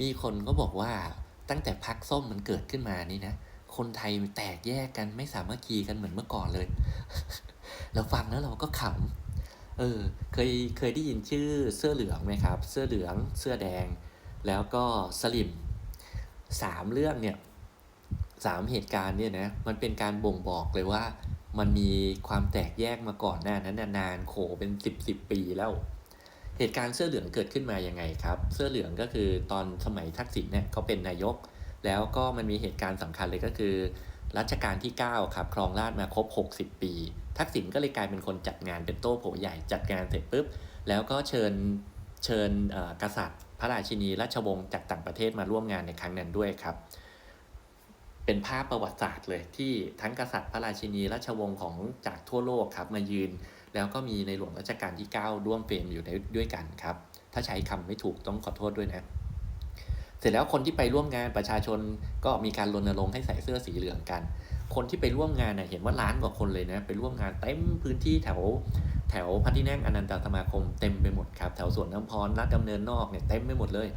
มีคนก็บอกว่าตั้งแต่พักส้มมันเกิดขึ้นมานี่นะ คนไทยแตกแยกกันไม่สามัคคีกันเหมือนเมื่อก่อนเลย เราฟังแล้วเราก็ขำเออ เคยเคยได้ยินชื่อเสื้อเหลืองไหมครับ เสื้อเหลืองเสื้อแดง แล้วก็สลิมสามเรื่องเนี่ยสามเหตุการณ์เนี่ยนะมันเป็นการบ่งบอกเลยว่า มันมีความแตกแยกมาก่อนหน้านั้นนานๆโขเป็นสิบสิบปีแล้ว เหตุการณ์เสื้อเหลืองเกิดขึ้นมายังไงครับ เสื้อเหลืองก็คือตอนสมัยทักษิณเนี่ยเขาเป็นนายก แล้วก็มันมีเหตุการณ์สำคัญเลยก็คือรัชกาลที่ 9 ครับครองราชมาครบ 60 ปี ทักษิณก็เลยกลายเป็นคนจัดงานเป็นโต้โผใหญ่จัดงานเสร็จปุ๊บ แล้วก็เชิญเชิญกษัตริย์ พระราชินีราชวงศ์จากต่างประเทศมาร่วมงานในครั้งนั้นด้วยครับ เป็นภาพประวัติศาสตร์เลยที่ทั้งกษัตริย์พระราชินีราชวงศ์ของจากทั่วโลกครับมายืน แล้วก็มีในหลวงรัชกาลที่ 9 ร่วมเฟรมอยู่ในด้วยกันครับ ถ้าใช้คำไม่ถูกต้องขอโทษด้วยนะ เสร็จแล้วคนที่ไปร่วมงานประชาชนก็มีการรณรงค์ให้ใส่เสื้อสีเหลืองกัน คนที่ไปร่วมงานเน่ยเห็นว่าล้านกว่าคนเลยนะ ไปร่วมงานเต็มพื้นที่แถวแถวพัที่นั่งอนันตสมาคมเต็มไปหมดครับ แถวสวนน้ำพรรัดดำเนินนอกเนี่ยเต็มไปหมดเลย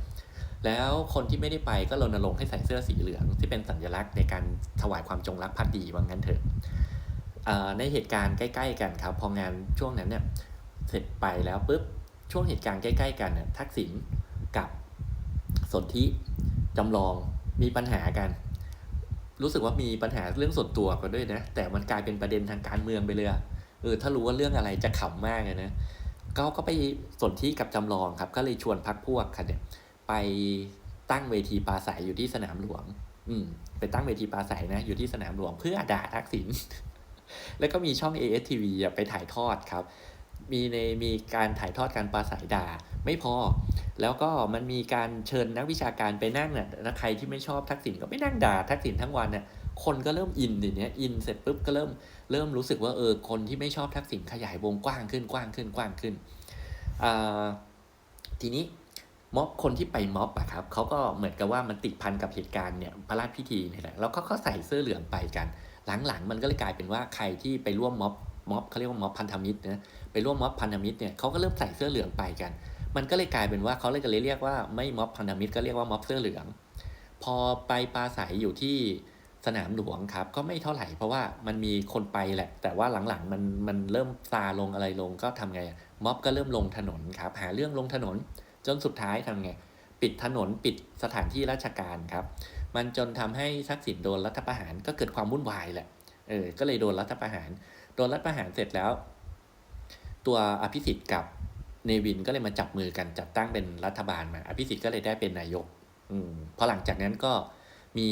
แล้วคนที่ไม่ได้ไปก็รณรงค์ให้ใส่เสื้อสีเหลือง ที่เป็นสัญลักษณ์ในการถวายความจงรักภักดีว่างั้นเถอะ ในเหตุการณ์ใกล้ ๆ กันครับ พองานช่วงนั้นเนี่ยเสร็จไปแล้วปุ๊บช่วงเหตุการณ์ใกล้ ๆ กันเนี่ยทักษิณกับสนธิจำลองมีปัญหากัน รู้สึกว่ามีปัญหาเรื่องส่วนตัวกันด้วยนะ แต่มันกลายเป็นประเด็นทางการเมืองไปเลยเออถ้ารู้ว่าเรื่องอะไรจะขำมากเลยนะก็ก็ไปสนธิกับจำลองครับ ก็เลยชวนพักพวกค่ะเนี่ยไปตั้งเวทีปราศัยอยู่ที่สนามหลวง อืมไปตั้งเวทีปราศัยนะ อยู่ที่สนามหลวงเพื่อด่าทักษิณ แล้วก็มีช่อง ASTV ไปถ่ายทอดครับ มีในมีการถ่ายทอดการปราศัยด่าไม่พอ แล้วก็มันมีการเชิญนักวิชาการไปนั่งเนี่ยใครที่ไม่ชอบทักษิณก็ไปนั่งด่าทักษิณทั้งวันเนี่ยคนก็เริ่มอินทีเนี้ยอินเสร็จปุ๊บก็เริ่มเริ่มรู้สึกว่าเออคนที่ไม่ชอบทักษิณขยายวงกว้างขึ้นกว้างขึ้นกว้างขึ้นอ่าทีนี้ม็อบคนที่ไปม็อบอะครับเขาก็เหมือนกับว่ามันติดพันกับเหตุการณ์เนี่ยพระราชพิธีนี่แหละแล้วเขาก็ใส่เสื้อเหลืองไปกัน หลังๆ มันก็เลยกลายเป็นว่าใครที่ไปร่วมม็อบม็อบเขาเรียกว่าม็อบพันธมิตรนะไปร่วมม็อบพันธมิตรเนี่ยเขาก็เริ่มใส่เสื้อเหลืองไปกัน มันก็เลยกลายเป็นว่าเขาเลยก็เลยเรียกว่าไม่ม็อบพันธมิตรก็เรียกว่าม็อบเสื้อเหลือง พอไปปราศัยอยู่ที่สนามหลวงครับก็ไม่เท่าไหร่เพราะว่ามันมีคนไปแหละ แต่ว่าหลังๆมันมันเริ่มซาลงอะไรลงก็ทำไงม็อบก็เริ่มลงถนนครับหาเรื่องลงถนนจนสุดท้ายทำไงปิดถนนปิดสถานที่ราชการครับ มันจนทำให้ทักษิณโดนรัฐประหารก็เกิดความวุ่นวายแหละ เออ ก็เลยโดนรัฐประหาร โดนรัฐประหารเสร็จแล้ว ตัวอภิสิทธิ์กับเนวินก็เลยมาจับมือกันจัดตั้งเป็นรัฐบาลมา อภิสิทธิ์ก็เลยได้เป็นนายก อืมพอหลังจากนั้นก็มี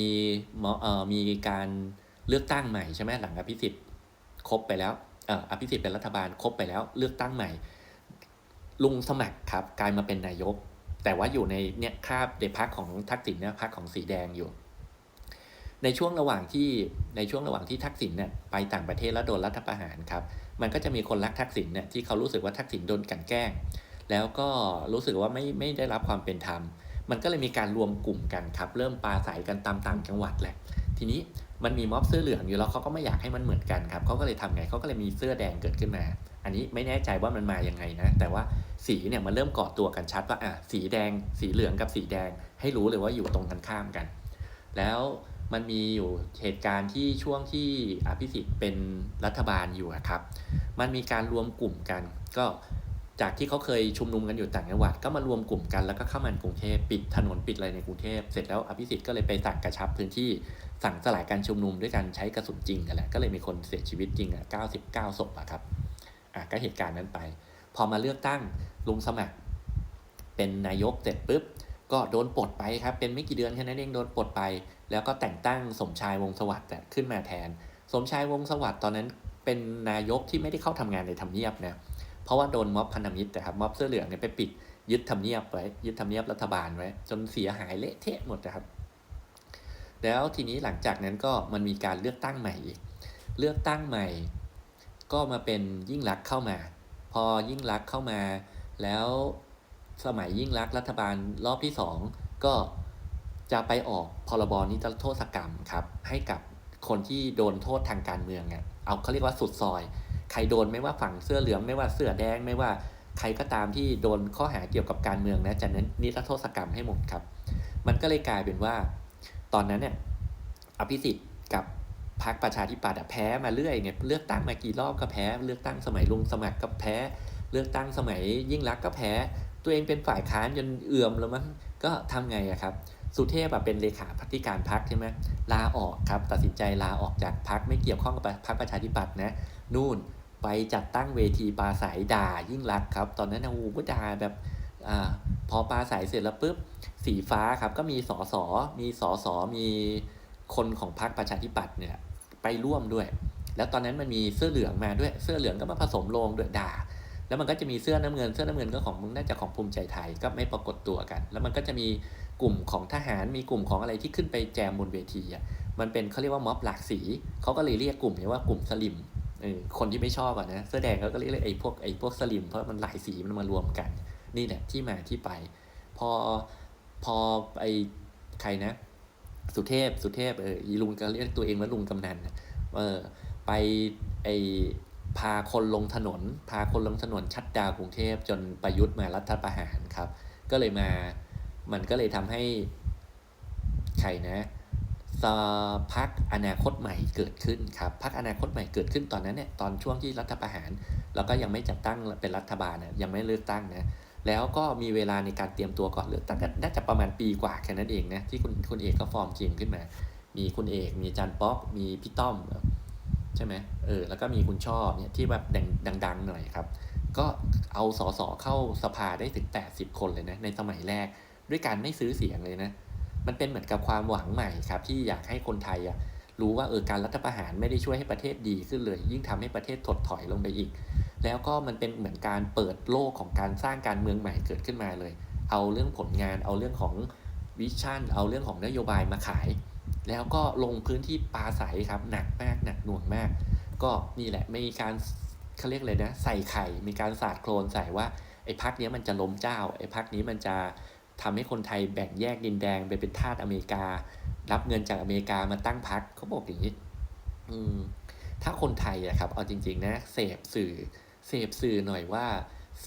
มเอ่อมีการเลือกตั้งใหม่ใช่ไหมหลังอภิสิทธิ์ครบไปแล้วเอ่ออภิสิทธิ์เป็นรัฐบาลครบไปแล้ว เลือกตั้งใหม่ ลุงสมัครครับกลายมาเป็นนายก แต่ว่าอยู่ในเนี่ยคาบในพักของทักษิณเนี่ยพักของสีแดงอยู่ ในช่วงระหว่างที่ในช่วงระหว่างที่ทักษิณเนี่ยไปต่างประเทศแล้วโดนรัฐประหารครับ มันก็จะมีคนรักทักษิณเนี่ยที่เขารู้สึกว่าทักษิณโดนกันแกล้ง แล้วก็รู้สึกว่าไม่ไม่ได้รับความเป็นธรรม มันก็เลยมีการรวมกลุ่มกันครับ เริ่มปราศัยกันตามต่างจังหวัดแหละ ทีนี้มันมีม็อบเสื้อเหลืองอยู่แล้วเขาก็ไม่อยากให้มันเหมือนกันครับเขาก็เลยทำไงเขาก็เลยมีเสื้อแดงเกิดขึ้นมา อันนี้ไม่แน่ใจว่ามันมาอยังไงนะ แต่ว่าสีเนี่ยมันเริ่มเกาะตัวกันชัดว่าอะสีแดง สีเหลืองกับสีแดง ให้รู้เลยว่าอยู่ตรงกันข้ามกัน แล้วมันมีอยู่เหตุการณ์ที่ช่วงที่อภิสิทธิ์เป็นรัฐบาลอยู่ครับ มันมีการรวมกลุ่มกัน ก็จากที่เขาเคยชุมนุมกันอยู่ต่างจังหวัดก็มารวมกลุ่มกันแล้วก็เข้ามากรุงเทพปิดถนนปิดอะไรในกรุงเทพเสร็จแล้วอภิสิทธิ์ก็เลยไปสั่งกระชับพื้นที่ สั่งสลายการชุมนุมด้วยการใช้กระสุนจริงกันแหละก็เลยมีคนเสียชีวิตจริงอะ99ศพอะครับอะก็เหตุการณ์นั้นไป พอมาเลือกตั้งลุงสมัคร เป็นนายกเสร็จปุ๊บก็โดนปลดไปครับ เป็นไม่กี่เดือนแค่นั้นเองโดนปลดไป แล้วก็แต่งตั้งสมชายวงสวัสดิ์ขึ้นมาแทน สมชายวงสวัสดิ์ตอนนั้นเป็นนายกที่ไม่ได้เข้าทำงานในทำเนียบนะเพราะว่าโดนม็อบพันธมิตรนะครับม็อบเสื้อเหลืองเนี่ยไปปิดยึดทำเนียบไว้ยึดทำเนียบรัฐบาลไว้จนเสียหายเละเทะหมดนะครับ แล้วทีนี้หลังจากนั้นก็มันมีการเลือกตั้งใหม่อีก เลือกตั้งใหม่ ก็มาเป็นยิ่งรักเข้ามา พอยิ่งรักเข้ามา แล้วสมัยยิ่งรักรัฐบาลรอบที่สองก็จะไปออกพรบนิรโทษกรรมครับ ให้กับคนที่โดนโทษทางการเมืองอะเอาเขาเรียกว่าสุดซอย ใครโดนไม่ว่าฝั่งเสื้อเหลืองไม่ว่าเสื้อแดงไม่ว่าใครก็ตามที่โดนข้อหาเกี่ยวกับการเมืองนะจะเน้นนิรโทษกรรมให้หมดครับ มันก็เลยกลายเป็นว่า ตอนนั้นเนี่ยอภิสิทธิ์กับพรรคประชาธิปัตย์แพ้มาเรื่อยเนี่ยเลือกตั้งมากี่รอบก็แพ้ เลือกตั้งสมัยลุงสมัครก็แพ้ เลือกตั้งสมัยยิ่งรักก็แพ้ ตัวเองเป็นฝ่ายค้านจนเอื่อมแล้วมั้งก็ทำไงอะครับ สุเทพอะเป็นเลขาธิการพรรคใช่ไหมลาออกครับตัดสินใจลาออกจากพรรคไม่เกี่ยวข้องกับพรรคประชาธิปัตย์นะนู่นไปจัดตั้งเวทีปราศัยด่ายิ่งรักครับ ตอนนั้นนะอ้โหก็ด่าแบบ อพอปราศัยเสร็จแล้วปุ๊บสีฟ้าครับก็มีสอสอมีสอสอมีคนของพรรคประชาธิปัตย์เนี่ยไปร่วมด้วย แล้วตอนนั้นมันมีเสื้อเหลืองมาด้วยเสื้อเหลืองก็มาผสมโลงด้วยด่า แล้วมันก็จะมีเสื้อน้ำเงินเสื้อน้ำเงินก็ของมึงน่าจะของภูมิใจไทยก็ไม่ปรากฏตัวกัน แล้วมันก็จะมีกลุ่มของทหารมีกลุ่มของอะไรที่ขึ้นไปแจมบนเวทีอะมันเป็นเขาเรียกว่าม็อบหลากสีเขาก็เลยเรียกกลุ่มนี้ว่ากลุ่มสลิมคนที่ไม่ชอบอะนะเสื้อแดงเขาก็เรียกไอ้พวกไอ้พวกสลิมเพราะมันหลายสีมันมารวมกัน นี่แหละที่มาที่ไป พอพอไอใครนะ สุเทพสุเทพเออลุงก็เรียกตัวเองว่าลุงกำนันเออไปไอพาคนลงถนน พาคนลงถนนชัดดาวกรุงเทพจนประยุทธ์มารัฐประหารครับ ก็เลยมามันก็เลยทำให้ใครนะสพักอนาคตใหม่เกิดขึ้นครับพักอนาคตใหม่เกิดขึ้นตอนนั้นเนี่ยตอนช่วงที่รัฐประหาร แล้วก็ยังไม่จัดตั้งเป็นรัฐบาลนะยังไม่เลือกตั้งนะ แล้วก็มีเวลาในการเตรียมตัวก่อนเลือกตั้งน่าจะประมาณปีกว่าแค่นั้นเองนะที่คุณคุณเอกก็ฟอร์มทีมขึ้นมา มีคุณเอก มีอาจารย์ป๊อปมีพี่ต้อมใช่ไหมเออแล้วก็มีคุณชอบเนี่ยที่แบบดังๆหน่อยครับ ก็เอาสอสอเข้าสภาได้ถึง 80 คนเลยนะในสมัยแรกด้วยการไม่ซื้อเสียงเลยนะมันเป็นเหมือนกับความหวังใหม่ครับที่อยากให้คนไทยอะรู้ว่าเออการรัฐประหารไม่ได้ช่วยให้ประเทศดีขึ้นเลย ยิ่งทำให้ประเทศถดถอยลงไปอีก แล้วก็มันเป็นเหมือนการเปิดโลกของการสร้างการเมืองใหม่เกิดขึ้นมาเลย เอาเรื่องผลงาน เอาเรื่องของวิชั่น เอาเรื่องของนโยบายมาขาย แล้วก็ลงพื้นที่ปลาใสครับหนักมากหนักหน่วงมาก ก็นี่แหละมีการเขาเรียกเลยนะ ใส่ไข่ มีการสาดโคลนใส่ว่าไอ้พักนี้มันจะล้มเจ้า ไอ้พักนี้มันจะทำให้คนไทยแบ่งแยกดินแดงไปเป็นทาสอเมริกา รับเงินจากอเมริกามาตั้งพักเขาบอกอย่างนี้ อืมถ้าคนไทยอะครับ เอาจริง ๆ นะ เสพสื่อ เสพสื่อหน่อยว่า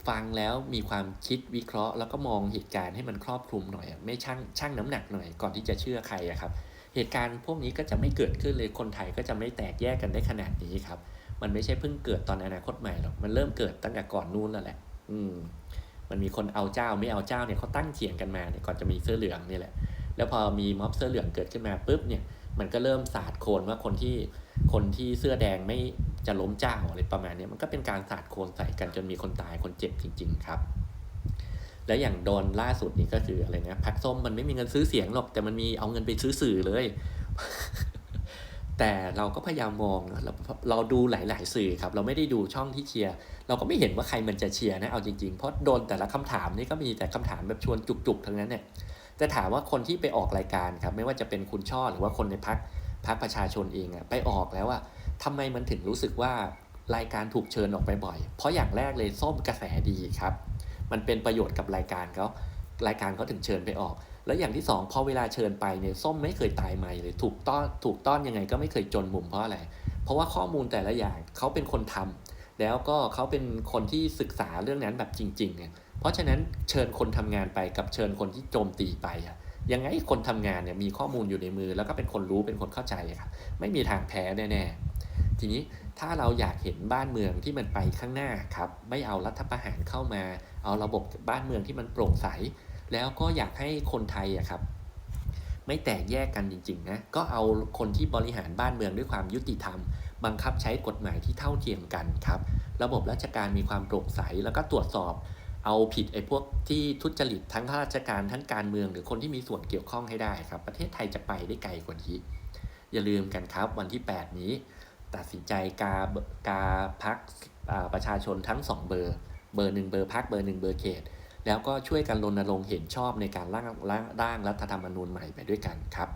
ฟังแล้วมีความคิดวิเคราะห์ แล้วก็มองเหตุการณ์ให้มันครอบคลุมหน่อย ไม่ช่างช่างน้ำหนักหน่อยก่อนที่จะเชื่อใครอะครับ เหตุการณ์พวกนี้ก็จะไม่เกิดขึ้นเลยคนไทยก็จะไม่แตกแยกกันได้ขนาดนี้ครับ มันไม่ใช่เพิ่งเกิดตอนอนาคตใหม่หรอกมันเริ่มเกิดตั้งแต่ก่อนนู้นแล้วแหละ อืมมันมีคนเอาเจ้าไม่เอาเจ้าเนี่ยเขาตั้งเถียงกันมาเนี่ยก่อนจะมีเสื้อเหลืองนี่แหละ แล้วพอมีม็อบเสื้อเหลืองเกิดขึ้นมาปุ๊บเนี่ยมันก็เริ่มสาดโคลนว่าคนที่คนที่เสื้อแดงไม่ จะล้มเจ้าอะไรประมาณนี้มันก็เป็นการสาดโคลนใส่กันจนมีคนตายคนเจ็บจริง ๆ ครับ แล้วอย่างโดนล่าสุดนี่ก็คืออะไรนะพักส้มมันไม่มีเงินซื้อเสียงหรอกแต่มันมีเอาเงินไปซื้อสื่อเลย แต่เราก็พยายามมองเราเราดูหลาย ๆ สื่อครับ เราไม่ได้ดูช่องที่เชียร์เราก็ไม่เห็นว่าใครมันจะเชียร์นะเอาจริง ๆ เพราะโดนแต่ละคำถามนี่ก็มีแต่คำถามแบบชวนจุก ๆ ทั้งนั้นเนี่ยแต่ถามว่าคนที่ไปออกรายการครับ ไม่ว่าจะเป็นคุณช่อหรือว่าคนในพักพักประชาชนเองอะไปออกแล้วว่า ทำไมมันถึงรู้สึกว่ารายการถูกเชิญออกไปบ่อย เพราะอย่างแรกเลยส้มกระแสดีครับ มันเป็นประโยชน์กับรายการเขารายการเขาถึงเชิญไปออก แล้วอย่างที่สองพอเวลาเชิญไปเนี่ยส้มไม่เคยตายไม่เลยถูกต้อนถูกต้อนยังไงก็ไม่เคยจนมุมเพราะอะไร เพราะว่าข้อมูลแต่ละอย่างเขาเป็นคนทำแล้วก็เขาเป็นคนที่ศึกษาเรื่องนั้นแบบจริงๆเนี่ยเพราะฉะนั้นเชิญคนทำงานไปกับเชิญคนที่โจมตีไปอะยังไงคนทำงานเนี่ยมีข้อมูลอยู่ในมือ แล้วก็เป็นคนรู้เป็นคนเข้าใจครับไม่มีทางแพ้แน่ๆ ทีนี้ถ้าเราอยากเห็นบ้านเมืองที่มันไปข้างหน้าครับ ไม่เอารัฐประหารเข้ามา เอาระบบบ้านเมืองที่มันโปร่งใส แล้วก็อยากให้คนไทยอะครับ ไม่แตกแยกกันจริงๆนะ ก็เอาคนที่บริหารบ้านเมืองด้วยความยุติธรรม บังคับใช้กฎหมายที่เท่าเทียมกันครับ ระบบราชการมีความโปร่งใสแล้วก็ตรวจสอบ เอาผิดไอ้พวกที่ทุจริตทั้งข้าราชการทั้งการเมือง หรือคนที่มีส่วนเกี่ยวข้องให้ได้ครับ ประเทศไทยจะไปได้ไกลกว่านี้ อย่าลืมกันครับวันที่ 8 นี้ ตัดสินใจกากาพักประชาชนทั้ง 2 เบอร์ เบอร์หนึ่งเบอร์พักเบอร์หนึ่งเบอร์เขต แล้วก็ช่วยกันรณรงค์เห็นชอบในการร่างร่างร่างรัฐธรรมนูญใหม่ไปด้วยกันครับ